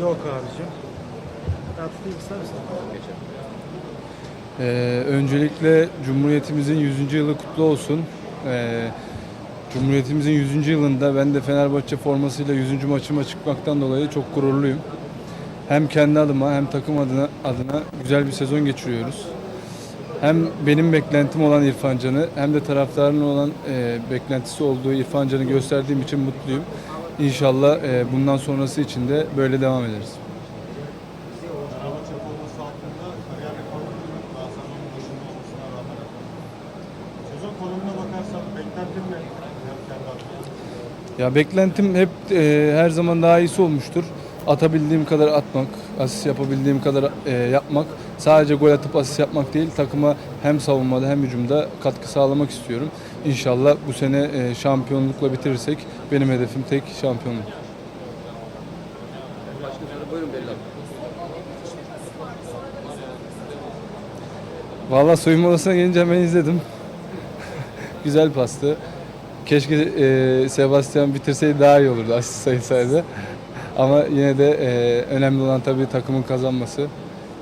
Yok abicim. Tutayım ister misin? Ee, öncelikle Cumhuriyetimizin 100. yılı kutlu olsun. Ee, Cumhuriyetimizin 100. yılında ben de Fenerbahçe formasıyla 100. maçıma çıkmaktan dolayı çok gururluyum. Hem kendi adıma hem takım adına adına güzel bir sezon geçiriyoruz. Hem benim beklentim olan İrfan Can'ı hem de taraftarın olan e, beklentisi olduğu İrfan Can'ı gösterdiğim için mutluyum. İnşallah e, bundan sonrası için de böyle devam ederiz. Ya beklentim hep e, her zaman daha iyisi olmuştur. Atabildiğim kadar atmak, asist yapabildiğim kadar e, yapmak. Sadece gol atıp asist yapmak değil, takıma hem savunmada hem hücumda katkı sağlamak istiyorum. İnşallah bu sene e, şampiyonlukla bitirirsek benim hedefim tek şampiyonluk. Valla soyunma odasına gelince hemen izledim. Güzel pastı. Keşke e, Sebastian bitirseydi daha iyi olurdu asist sayısaydı. Ama yine de e, önemli olan tabii takımın kazanması.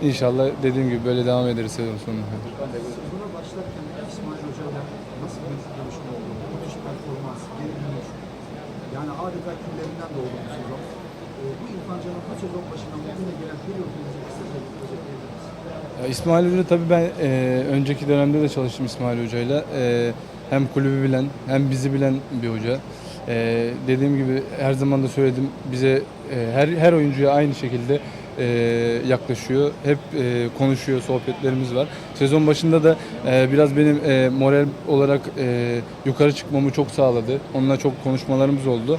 İnşallah dediğim gibi böyle devam ederiz sezon sonuna kadar. Sezona başlarken İsmail Hoca'yla nasıl bir görüşme oldu? Müthiş performans, geri dönüş. Yani adeta küllerinden doğdu bu sezon. Ee, bu İrfan Can'ın bu sezon başından bugüne gelen periyodumuzu kısaca özetleyebiliriz. Ya İsmail Hoca tabii ben e, önceki dönemde de çalıştım İsmail Hoca'yla. E, hem kulübü bilen hem bizi bilen bir hoca. E, dediğim gibi her zaman da söyledim bize e, her her oyuncuya aynı şekilde e, yaklaşıyor. Hep e, konuşuyor, sohbetlerimiz var. Sezon başında da e, biraz benim e, moral olarak e, yukarı çıkmamı çok sağladı. Onunla çok konuşmalarımız oldu.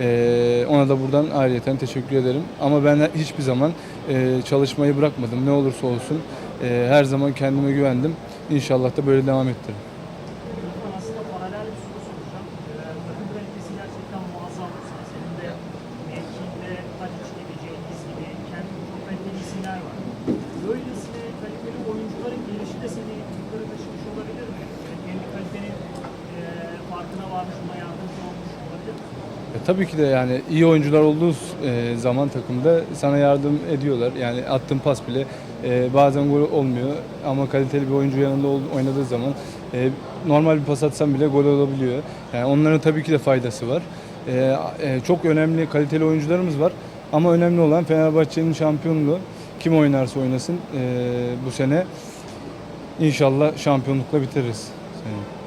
E, ona da buradan ayrıyeten teşekkür ederim. Ama ben hiçbir zaman e, çalışmayı bırakmadım. Ne olursa olsun e, her zaman kendime güvendim. İnşallah da böyle devam ettiririm. İrfan aslında paralel bir soru soracağım. Ee, takım kalitesi gerçekten muazzam. Senin de mevkinde Tadic gibi, Cengiz gibi kendi çok kaliteli isimler var. Böylesine kaliteli oyuncuların gelişi de seni yukarı taşımış olabilir mi? Yani kendi kalitenin e, farkına varmış, buna yardımcı olmuş olabilir mi? E, tabii ki de yani iyi oyuncular olduğu e, zaman takımda sana yardım ediyorlar. Yani attığın pas bile e, bazen gol olmuyor ama kaliteli bir oyuncu yanında oynadığı zaman e, normal bir pas atsan bile gol olabiliyor. Yani onların tabii ki de faydası var. E, e, çok önemli kaliteli oyuncularımız var ama önemli olan Fenerbahçe'nin şampiyonluğu. Kim oynarsa oynasın e, bu sene inşallah şampiyonlukla bitiririz. seneyi.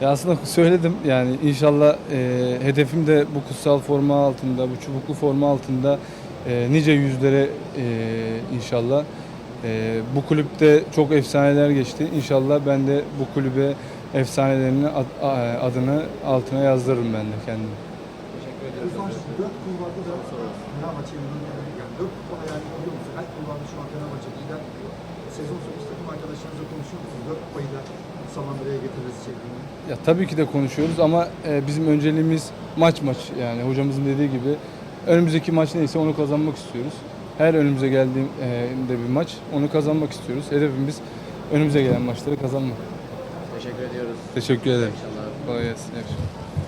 Ya aslında söyledim yani inşallah e, hedefim de bu kutsal forma altında, bu çubuklu forma altında e, nice yüzlere e, inşallah. E, bu kulüpte çok efsaneler geçti. İnşallah ben de bu kulübe efsanelerinin ad- a- adını altına yazdırırım ben de kendim. İrfan Can, dört kulvarda da Fenerbahçe'nin yani dört kupa hayali kuruyor musun? Her kulvarda şu an Fenerbahçe lider. Sezon sonu takım arkadaşlarınızla konuşuyor musunuz? Dört kupayı da Samandıra'ya getiririz şeklinde. Ya tabii ki de konuşuyoruz ama e, bizim önceliğimiz maç maç yani hocamızın dediği gibi önümüzdeki maç neyse onu kazanmak istiyoruz. Her önümüze geldiğinde bir maç onu kazanmak istiyoruz. Hedefimiz önümüze gelen maçları kazanmak. Teşekkür ediyoruz. Teşekkür ederim. İnşallah. Kolay gelsin. İyi akşamlar.